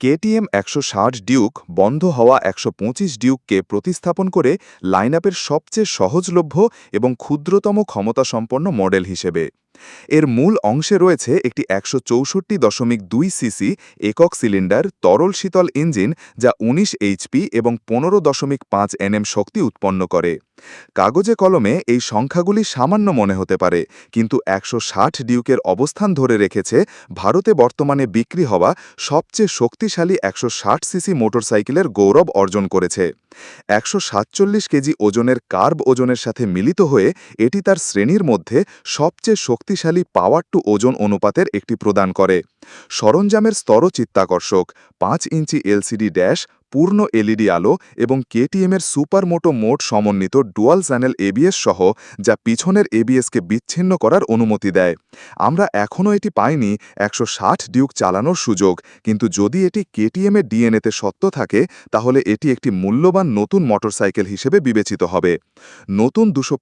KTM একশো ষাট Duke বন্ধ হওয়া একশো পঁচিশ ডিউককে প্রতিস্থাপন করে লাইনআপের সবচেয়ে সহজলভ্য এবং ক্ষুদ্রতম ক্ষমতাসম্পন্ন মডেল হিসেবে। এর মূল অংশে রয়েছে একটি একশো চৌষট্টি দশমিক দুই সিসি একক সিলিন্ডার তরল শীতল ইঞ্জিন যা ১৯ এইচপি এবং পনেরো দশমিক পাঁচ এনএম শক্তি উৎপন্ন করে। কাগজে কলমে এই সংখ্যাগুলি সামান্য মনে হতে পারে, কিন্তু একশো ষাট ডিউকের অবস্থান ধরে রেখেছে ভারতে বর্তমানে বিক্রি হওয়া সবচেয়ে শক্তিশালী একশো ষাট সিসি মোটরসাইকেলের গৌরব অর্জন করেছে। একশো সাতচল্লিশ কেজি ওজনের কার্ব ওজনের সাথে মিলিত হয়ে এটি তার শ্রেণির মধ্যে সবচেয়ে শক্তিশালী পাওয়ার টু ওজন অনুপাতের একটি প্রদান করে। সরঞ্জামের স্তরও চিত্তাকর্ষক। পাঁচ ইঞ্চি এলসিডি ড্যাশ পূর্ণ এলইডি আলো এবং কেটিএমের সুপারমোটো মোড সমন্বিত ডুয়াল চ্যানেল এবিএস সহ, যা পিছনের এবিএসকে বিচ্ছিন্ন করার অনুমতি দেয়। আমরা এখনও এটি পাইনি, একশো ষাট ডিউক চালানোর সুযোগ, কিন্তু যদি এটি কেটিএমের ডিএনএতে সত্য থাকে, তাহলে এটি একটি মূল্যবান নতুন মোটরসাইকেল হিসেবে বিবেচিত হবে। নতুন দুশো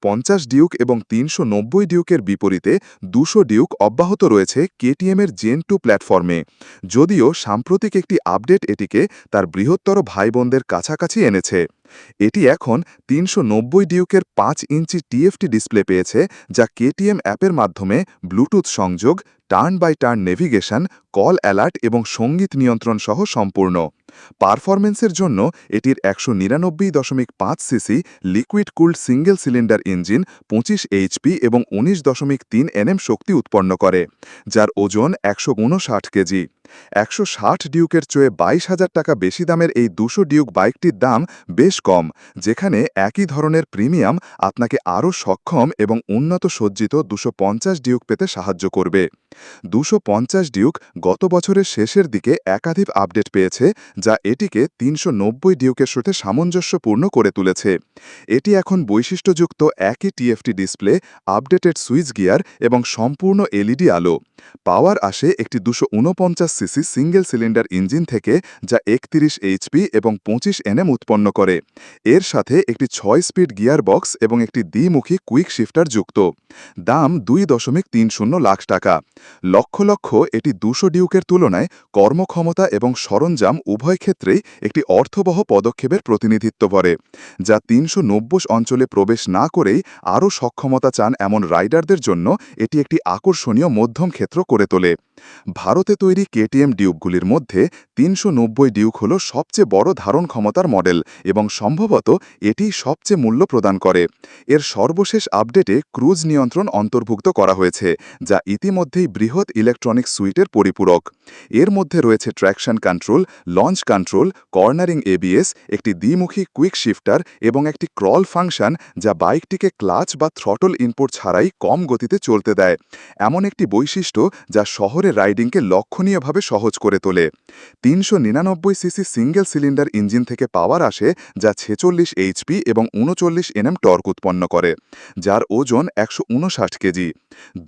ডিউক এবং তিনশো নব্বই ডিউকের বিপরীতে দুশো ডিউক অব্যাহত রয়েছে কেটিএমের জেন টু প্ল্যাটফর্মে যদিও সাম্প্রতিক একটি আপডেট এটিকে তার বৃহত্তর ভাইবোনদের কাছাকাছি এনেছে। এটি এখন তিনশো নব্বই ডিউকের পাঁচ ইঞ্চি টিএফটি ডিসপ্লে পেয়েছে, যা কেটিএম অ্যাপের মাধ্যমে ব্লুটুথ সংযোগ, turn by turn navigation, call alert এবং সংগীত নিয়ন্ত্রণ সহ সম্পূর্ণ। পারফরমেন্সের জন্য এটির একশো নিরানব্বই দশমিক পাঁচ CC, liquid cooled single cylinder engine, পঁচিশ এইচপি এবং উনিশ দশমিক তিন এনএম শক্তি উৎপন্ন করে, যার ওজন একশো উনষাট কেজি। একশো ষাট ডিউকের চেয়ে বাইশ হাজার টাকা বেশি দামের এই দুশো ডিউক বাইকটির দাম বেশ কম, যেখানে একই ধরনের প্রিমিয়াম আপনাকে আরও সক্ষম এবং উন্নত সজ্জিত দুশো ডিউক পেতে সাহায্য করবে। দুশো ডিউক গত বছরের শেষের দিকে একাধিক আপডেট পেয়েছে, যা এটিকে তিনশো নব্বই ডিউকের সাথে সামঞ্জস্যপূর্ণ করে তুলেছে। এটি এখন বৈশিষ্ট্যযুক্ত একই TFT display, updated switch gear এবং সম্পূর্ণ এলইডি আলো। পাওয়ার আসে একটি দুশো সিসি সিঙ্গেল সিলিন্ডার ইঞ্জিন থেকে, যা একত্রিশ এইচপি এবং পঁচিশ এনএম উৎপন্ন করে। এর সাথে একটি ছয় স্পিড গিয়ার বক্স এবং একটি দ্বিমুখী কুইক শিফটার যুক্ত। দাম দুই দশমিক তিন শূন্য লাখ টাকা। লক্ষ লক্ষ এটি দুশো ডিউকের তুলনায় কর্মক্ষমতা এবং সরঞ্জাম উভয় ক্ষেত্রেই একটি অর্থবহ পদক্ষেপের প্রতিনিধিত্ব করে, যা তিনশো নব্বই অঞ্চলে প্রবেশ না করেই আরও সক্ষমতা চান এমন রাইডারদের জন্য এটি একটি আকর্ষণীয় মধ্যম ক্ষেত্র। করে তোলে। ভারতে তৈরি কেটিএম ডিউকগুলির মধ্যে তিনশো নব্বই ডিউক হল সবচেয়ে বড় ধারণ ক্ষমতার মডেল এবং সম্ভবত এটি সবচেয়ে মূল্য প্রদান করে। এর সর্বশেষ আপডেটে ক্রুজ নিয়ন্ত্রণ অন্তর্ভুক্ত করা হয়েছে, যা ইতিমধ্যেই বৃহৎ ইলেকট্রনিক সুইটের পরিপূরক। এর মধ্যে রয়েছে traction control, launch control, cornering ABS, একটি দ্বিমুখী কুইক শিফটার এবং একটি ক্রল ফাংশন যা বাইকটিকে ক্লাচ বা থ্রটল ইনপুট ছাড়াই কম গতিতে চলতে দেয়। এমন একটি বৈশিষ্ট্য যা শহরে রাইডিংকে লক্ষণীয়ভাবে সহজ করে তোলে। তিনশো নিরানব্বই সিসি সিঙ্গেল সিলিন্ডার ইঞ্জিন থেকে পাওয়ার আসে, যা ছেচল্লিশ এইচপি এবং উনচল্লিশ এনএম টর্ক উৎপন্ন করে, যার ওজন একশো কেজি।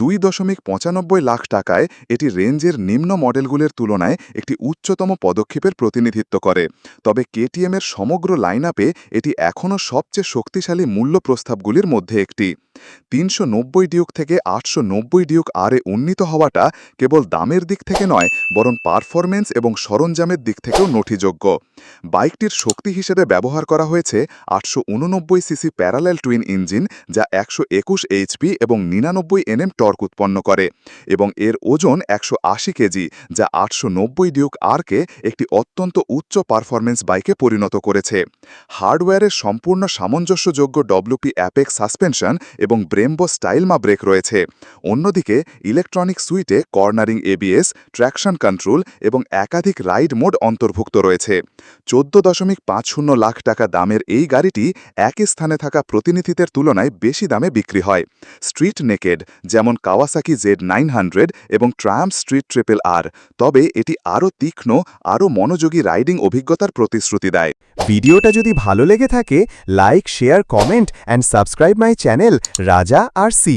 দুই দশমিক পঁচানব্বই লাখ টাকায় এটি রেঞ্জের নিম্ন মডেলগুলির তুলনায় একটি উচ্চতম পদক্ষেপের প্রতিনিধিত্ব করে, তবে কেটিএমের সমগ্র লাইনআপে এটি এখনও সবচেয়ে শক্তিশালী মূল্য প্রস্তাবগুলির মধ্যে একটি। তিনশো নব্বই ডিউক থেকে আটশো নব্বই ডিউক আরে উন্নীত হওয়াটা কেবল দামের দিক থেকে নয়, বরং পারফরমেন্স এবং সরঞ্জামের দিক থেকেও নথিযোগ্য। বাইকটির শক্তি হিসেবে ব্যবহার করা হয়েছে আটশো উননব্বই সিসি প্যারালেল টুইন ইঞ্জিন যা একশো একুশ এইচপি এবং নিরানব্বই এনএম টর্ক উৎপন্ন করে, এবং এর ওজন একশো আশি কেজি যা আটশো নব্বই ডিউক আরকে একটি অত্যন্ত উচ্চ পারফরমেন্স বাইকে পরিণত করেছে। হার্ডওয়্যারের সম্পূর্ণ সামঞ্জস্যযোগ্য ডব্লিউপি অ্যাপেক সাসপেনশন এবং ব্রেম্বো স্টাইলমা ব্রেক রয়েছে। অন্যদিকে ইলেকট্রনিক সুইটে কর্নারিং এবিএস ট্র্যাকশন কন্ট্রোল এবং একাধিক রাইড মোড অন্তর্ভুক্ত রয়েছে। চোদ্দ দশমিক পাঁচ শূন্য লাখ টাকা দামের এই গাড়িটি একই স্থানে থাকা প্রতিনিধিদের তুলনায় বেশি দামে বিক্রি হয়। স্ট্রিট নেকেড যেমন কাওয়াসাকি জেড নাইন হান্ড্রেড এবং ট্রায়াম স্ট্রিট ট্রিপল আর তবে এটি আরও তীক্ষ্ণ, আরও মনোযোগী রাইডিং অভিজ্ঞতার প্রতিশ্রুতি দেয়। ভিডিওটা যদি ভালো লেগে থাকে like share comment and subscribe my channel Raja R C